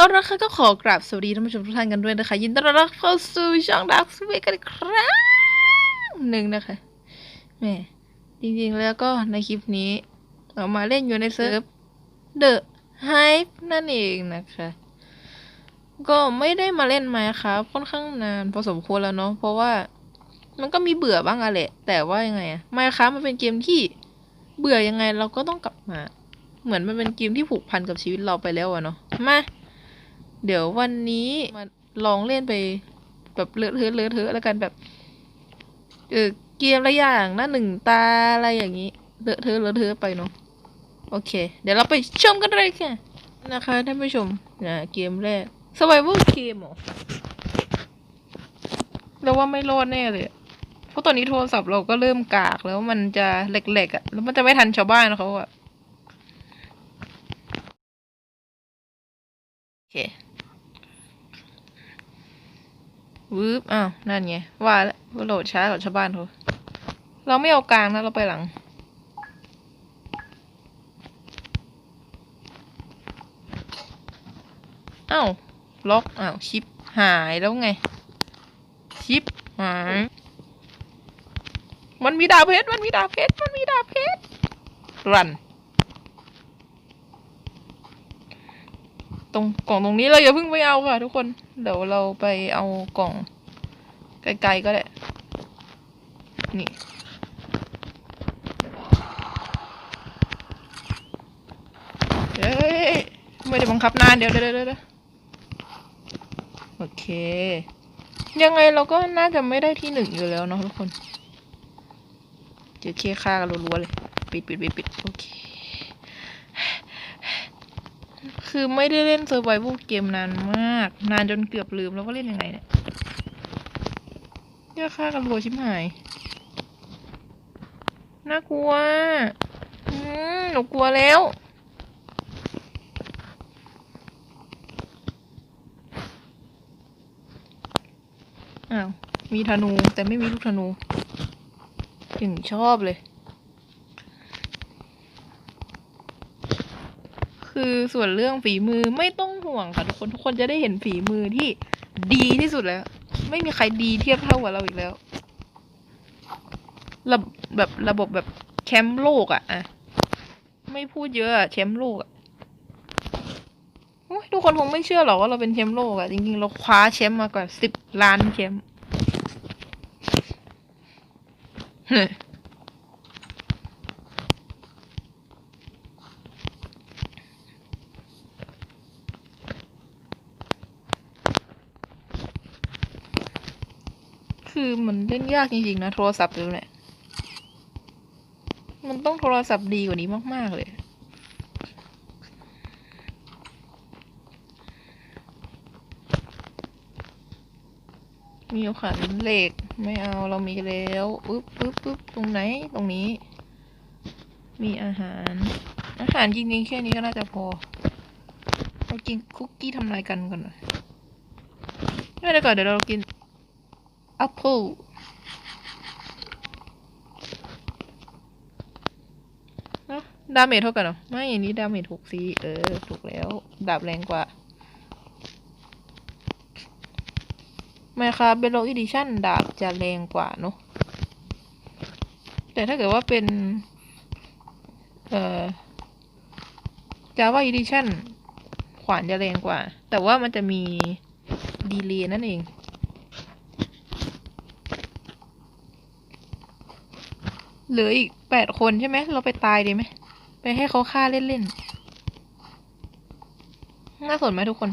เอาละค่ะก็ขอกราบสวัสดีท่านผู้ชมทุกท่านกันด้วยนะคะ ยินดีต้อนรับเข้าสู่ช่องดักสเวกันอีกครั้งหนึ่งนะคะแหมจริงๆแล้วก็ในคลิปนี้เรามาเล่นอยู่ในเซิร์ฟ The Hype นั่นเองนะคะ ก็ไม่ได้มาเล่นมาครับค่อนข้างนานพอสมควรแล้วเนาะเพราะว่ามันก็มีเบื่อบ้างอะแหละ แต่ว่ายังไงอะมาครับมันเป็นเกมที่เบื่อยังไงเราก็ต้องกลับมา เหมือนมันเป็นเกมที่ผูกพันกับชีวิตเราไปแล้วอะเนาะมา เดี๋ยววันนี้มาลองเล่นไป แบบเลอะเทอะเลอะเทอะแล้วกันแบบเออเกมละอย่างนะหนึ่งตาอะไรอย่างนี้เลอะเทอะเลอะเทอะไปเนาะโอเค เดี๋ยวเราไปชมกันเลยค่ะนะคะท่านผู้ชมนะเกมแรก survival game เหรอเราว่าไม่รอดแน่เลยอะเพราะตอนนี้โทรศัพท์เราก็เริ่มกากแล้วมันจะแหลกๆอะ่ะ แล้วมันจะไม่ทันชาวบ้านเขาอะโอเค วืบอ้าวนั่นไงว่าแล้วโหลดช้ากว่าชาวบ้านเขาเราไม่เอากลางนะเราไปหลัง อ้าวล็อกอ้าวชิปหายแล้วไง ชิปหาย มันมีดาเพชรมันมีดาเพชรมันมีดาเพชรรัน ตรงกล่องตรงนี้เราอย่าเพิ่งไปเอาค่ะ ทุกคน เดี๋ยวเราไปเอากล่องไกลๆก็ได้ นี่เฮ้ยไม่ได้บังคับนานเดี๋ยวเดี๋ยวเดี๋ยวโอเค ยังไงเราก็น่าจะไม่ได้ที่หนึ่งอยู่แล้วเนาะทุกคน เจอเคฆ่ากันรัวๆเลย ปิดปิดปิดปิดโอเค คือไม่ได้เล่นเซอร์ไ a เวลเกมนานมาก นานจนเกือบลืมแล้วว่าเล่นยังไงเนี่ยเนี่ยฆ่ากันรัวชิบหาย น่ากลัวอืมหนูกลัวแล้วอ้าวมีธนูแต่ไม่มีลูกธนูถึงชอบเลย คือส่วนเรื่องฝีมือไม่ต้องห่วงค่ะทุกคนทุกคนจะได้เห็นฝีมือที่ดีที่สุดแล้ว ไม่มีใครดีเทียบเท่ากับเราอีกแล้ว ระบแบบระบบแบบแชมป์โลกอะอะไม่พูดเยอะอะแชมป์โลกอะทุกคนคงไม่เชื่อหรอกว่าเราเป็นแชมป์โลกอะจริงๆ เราคว้าแชมป์มากว่าสิบล้านแชมป์ คือมันเล่นยากจริงๆนะโทรศัพท์ดูเนี่ยมันต้องโทรศัพท์ดีกว่านี้มาก ๆ เลย มีโอกาสเหล็กไม่เอาเรามีแล้วปึ๊บปึ๊บปึ๊บตรงไหนตรงนี้ มีอาหาร อาหารจริงๆแค่นี้ก็น่าจะพอเรากินคุกกี้ทำลายกันก่อนหน่อยไม่ได้ก่อนเดี๋ยวเรากิน แอปเปิลดาเมจเท่ากันเหรอ ไม่อันนี้ดาเมจหกซีเออ ถูกแล้ว ดาบแรงกว่าไม่ครับเบลโลอีดิชั่นดาบจะแรงกว่าเนอะแต่ถ้าเกิดว่าเป็น เอ่อจาว่าอีดิชั่นขวานจะแรงกว่า แต่ว่ามันจะมีดีเลย์นั่นเอง เหลืออีกแปดคนใช่ไหม เราไปตายดีไหม ไปให้เขาฆ่าเล่นๆ น่าสนไหมทุกคน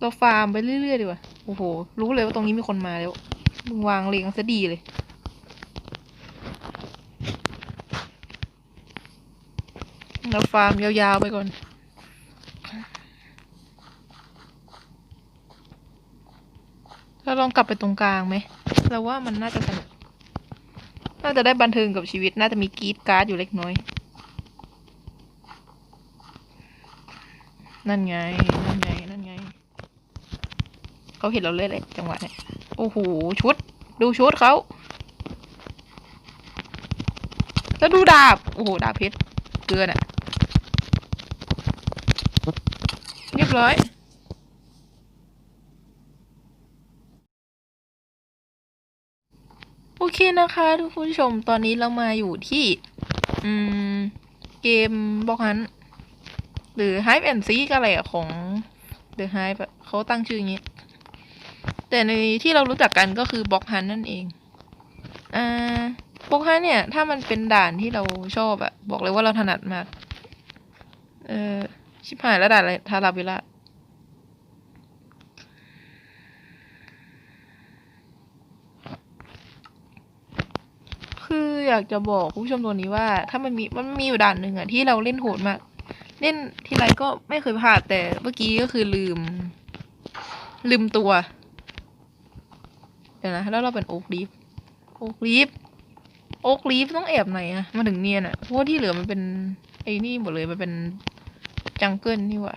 เราฟาร์มไปเรื่อยๆดีกว่า โอ้โห รู้เลยว่าตรงนี้มีคนมาแล้ว มึงวางเรียงซะดีเลยเราฟาร์มยาวๆไปก่อนเราลองกลับไปตรงกลางไหมเราว่ามันน่าจะสนุก น่าจะได้บันเทิงกับชีวิต น่าจะมีกีดการ์ดอยู่เล็กน้อย นั่นไง นั่นไง นั่นไง เขาเห็นเราเลยเลยจังหวะเนี้ยโอ้โห ชุด ดูชุดเขา แล้วดูดาบ โอ้โห ดาบเพชร เกินอะรียบร้อย โอเคนะคะทุกผู้ชมตอนนี้เรามาอยู่ที่ อืม เกมบอกฮันหรือ Hype and Seek อะไรของ The Hype เขาตั้งชื่ออย่างนี้ แต่ในที่เรารู้จักกันก็คือบล็อกฮันนั่นเองอ่าบล็อกฮันเนี่ย ถ้ามันเป็นด่านที่เราชอบอะบอกเลยว่าเราถนัดมาก เออชิบหายแล้วด่านอะไรทาราบิล่าคื อยากจะบอกผู้ชมตัวนี้ว่า ถ้ามันมีมันมีอยู่ด่านหนึ่งอะที่เราเล่นโหดมากเล่นทีไรก็ไม่เคยพลาดแต่เมื่อกี้ก็คือลืม ลืมตัว เดี๋ยวนะ แล้วเราเป็นโอ๊กลีฟโอ๊กลีฟโอ๊กลีฟต้องแอบไหนอะมาถึงเนียนอะเพราะที่เหลือมันเป็นไอ้นี่หมดเลยมันเป็นจังเกิลนี่หว่า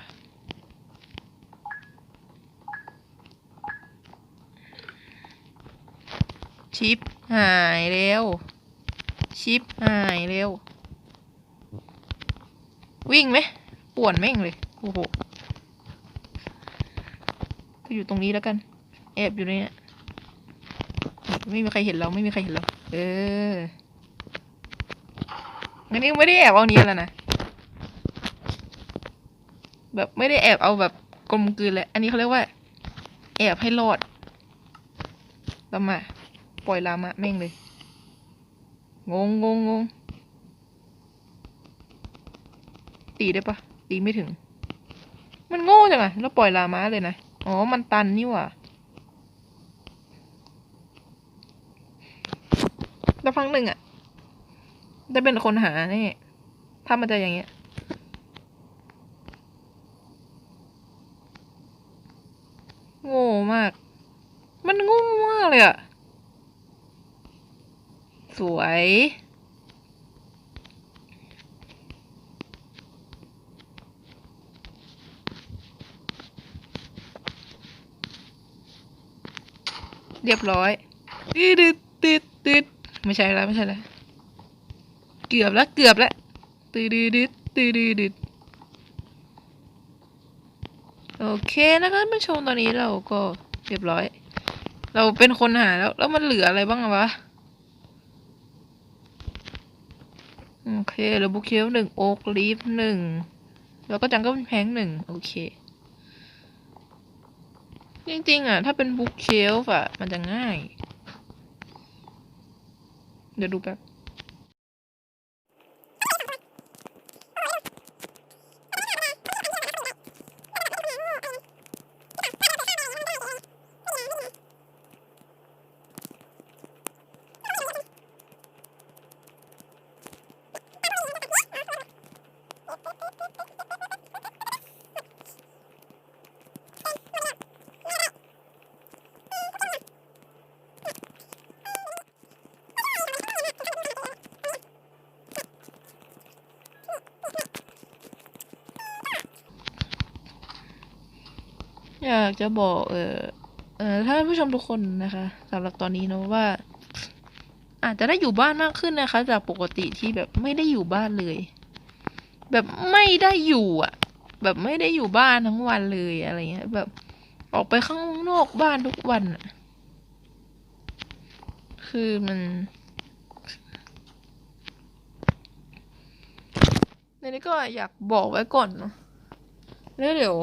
ชิปหายเร็ว ชิปหายเร็ว วิ่งไหมป่วนแม่งเลย โอ้โหก็อยู่ตรงนี้แล้วกัน แอบอยู่ในนี้ไม่มีใครเห็นเราไม่มีใครเห็นเรา เอองั้นนี่ไม่ได้แอบเอาเนี้ยแล้วนะ แบบไม่ได้แอบเอาแบบกลมกลืนเลย อันนี้เขาเรียกว่า แอบให้รอดล้วมา ปล่อยลามะแม่งเลย งงงงงงตีได้ปะตีไม่ถึง มันโง่จังอะแล้วปล่อยลามะเลยนะ อ๋อ มันตันนี่ว่าแล้วฟังหนึ่งอะจะเป็นคนหาแน่ถ้ามันจะอย่างเงี้ยโง่มาก มันโง่มากเลยอะ สวย เรียบร้อยตืดตืดตืดไม่ใช่แล้วไม่ใช่แล้วเกือบแล้วเกือบแล้วตืดตืดตืดตืดตืดโอเคนะคะท่านผู้ชมตอนนี้เราก็เรียบร้อย เราเป็นคนหาแล้ว แล้วมันเหลืออะไรบ้างวะ โอเคเหลือบุคเคลหนึ่งโอ๊กลีฟหนึ่งแล้วก็จังก็เป็นแพงหนึ่งโอเค จริงๆอะ ถ้าเป็นบุ๊กเชลฟ์อะ มันจะง่าย เดี๋ยวดูแป๊บ อยากจะบอก เออเออถ้าผู้ชมทุกคนนะคะสำหรับตอนนี้เนอะว่า อาจจะได้อยู่บ้านมากขึ้นนะคะ จากปกติที่แบบไม่ได้อยู่บ้านเลย แบบไม่ได้อยู่อะ แบบไม่ได้อยู่บ้านทั้งวันเลยอะไรเงี้ย แบบออกไปข้างนอกบ้านทุกวันอะ คือมันในนี้ก็อยากบอกไว้ก่อนเนาะแล้วเดี๋ยว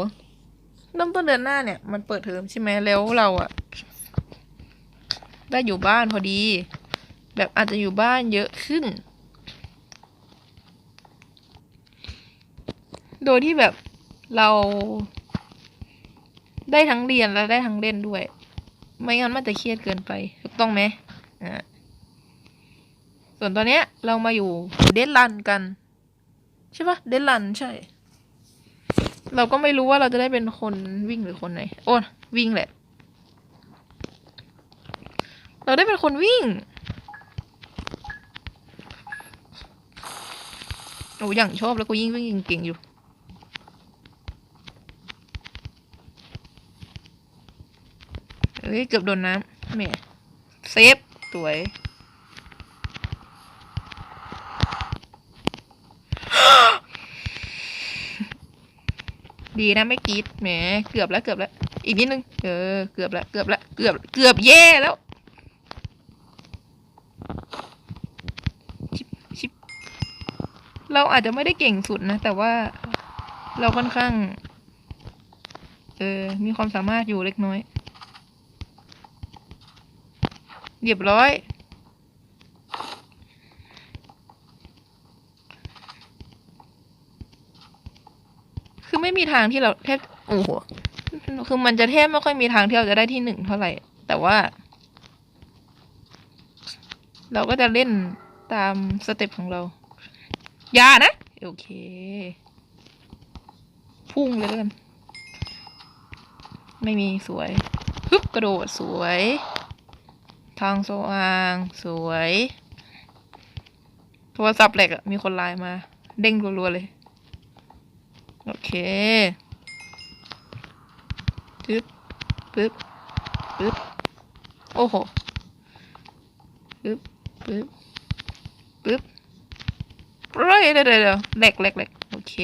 เริ่มต้นเดือนหน้าเนี่ยมันเปิดเทอมใช่ไหมแล้วเราอะได้อยู่บ้านพอดี แบบอาจจะอยู่บ้านเยอะขึ้น โดยที่แบบเราได้ทั้งเรียนและได้ทั้งเล่นด้วย ไม่งั้นมันจะเครียดเกินไปถูกต้องไหมอ่าส่วนตอนเนี้ยเรามาอยู่เดดลันกัน ใช่ปะเดดลันใช่ เราก็ไม่รู้ว่าเราจะได้เป็นคนวิ่งหรือคนไหน โอ้วิ่งแหละ เราได้เป็นคนวิ่งโอ้อย่างชอบแล้วก็ยิ่งวิ่งเก่งๆอยู่เอ้ยเกือบโดนน้ำแหม่เซฟสวย ดีนะไม่กรีดแหมเกือบแล้วเกือบแล้ว อีกนิดนึงเออเกือบแล้วเกือบแล้วเกือบเกือบแย่แล้วชิบชิบเราอาจจะไม่ได้เก่งสุดนะ แต่ว่าเราค่อนข้าง เออ มีความสามารถอยู่เล็กน้อยเรียบร้อย คือไม่มีทางที่เราแทบโอ้โหคือมันจะแทบไม่ค่อยมีทางที่เราจะได้ที่หนึ่งเท่าไหร่ แต่ว่า เราก็จะเล่นตามสเต็ปของเรา ยานะ โอเค พุ่งเลยแล้วกัน ไม่มีสวยฮึบกระโดดสวย ทางสว่างสวย โทรศัพท์แหล็กอะมีคนไลน์มา เด้งรัวๆเลย โอเคปึ๊บปึ๊บปึ๊บโอ้โหปึ๊บปึ๊บปึ๊บเฮ้ยเดี๋ยวเดี๋ยวเดี๋ยวแหลกแหลกแหลกโอเค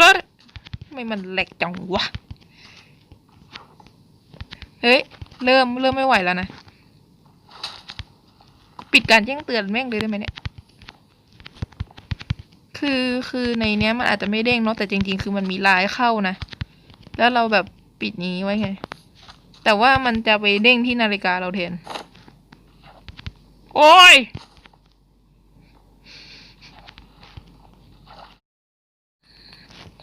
รถทำไมมันแหลกจังวะ เฮ้ย เริ่มเริ่มไม่ไหวแล้วนะ ปิดการแจ้งเตือนแม่งเลยได้ไหมเนี่ย คือคือในเนี้ยมันอาจจะไม่เด้งเนาะแต่จริง ๆ คือมันมีลน์เข้านะ แล้วเราแบบปิดนี้ไว้ไง แต่ว่ามันจะไปเด้งที่นาฬิกาเราแทน โอ้ย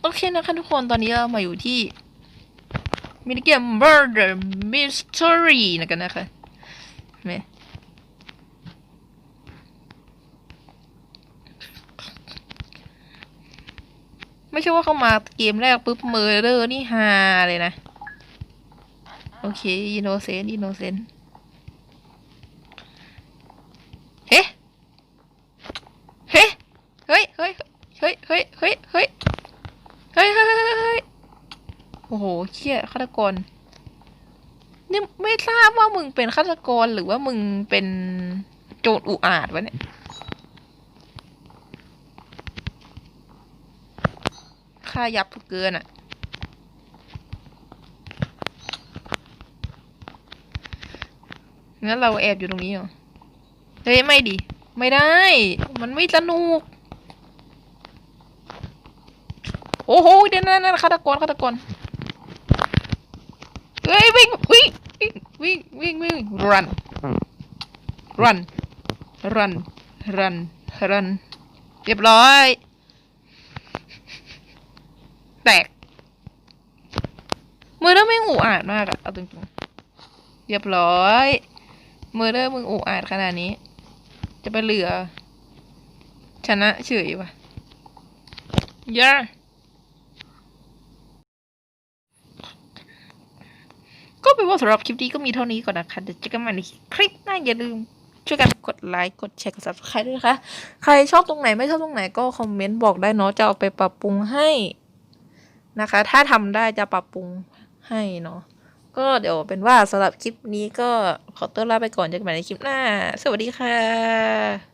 โอเคนะคะทุกคนตอนนี้เรามาอยู่ที่มินิเกม Murder Mystery นะกันนะคะแม่ ไม่ใช่ว่าเข้ามาเกมแรกปุ๊บเมอร์เดอร์นี่ฮาเลยนะ โอเคอินโนเซนต์อินโนเซนต์เฮ้เฮ้เฮ้ยเฮ้ยเฮ้ยเฮ้ยเฮ้ยเฮ้ยเฮ้ยเฮ้ยเฮ้ยเฮ้ยโอ้โหเชี่ยฆาตกรนี่ไม่ทราบว่ามึงเป็นฆาตกรหรือว่ามึงเป็นโจรอุอาจวะเนี่ย ค่ายับเกินอะ งั้นเราแอบอยู่ตรงนี้เหรอ เฮ้ย ไม่ดิไม่ได้ มันไม่สนุก โอ้โห เดี๋ยวนั่นนั่นฆาตกรฆาตกรเฮ้ยวิ่งวิ่งวิ่งวิ่งวิ่งวิ่ง run run run run run เรียบร้อย แตก มือเริ่มไม่งอุอาจมากอะเอาตรงๆเรียบร้อยมือเริ่มมึงอุอาจขนาดนี้ จะไปเหลือ ชนะเฉยวะย่าก็เป็นว่าสำหรับคลิปนี้ก็มีเท่านี้ก่อนนะคะ เดี๋ยวเจอกันใหม่ในคลิปหน้าอย่าลืมช่วยกันกดไลค์ กดแชร์ กด subscribe ด้วยนะคะ ใครชอบตรงไหนไม่ชอบตรงไหนก็คอมเมนต์บอกได้เนาะ จะเอาไปปรับปรุงให้ นะคะ ถ้าทำได้จะปรับปรุงให้เนาะก็เดี๋ยวเป็นว่าสำหรับคลิปนี้ก็ขอตัวลาไปก่อนเจอกันใหม่ในคลิปหน้า สวัสดีค่ะ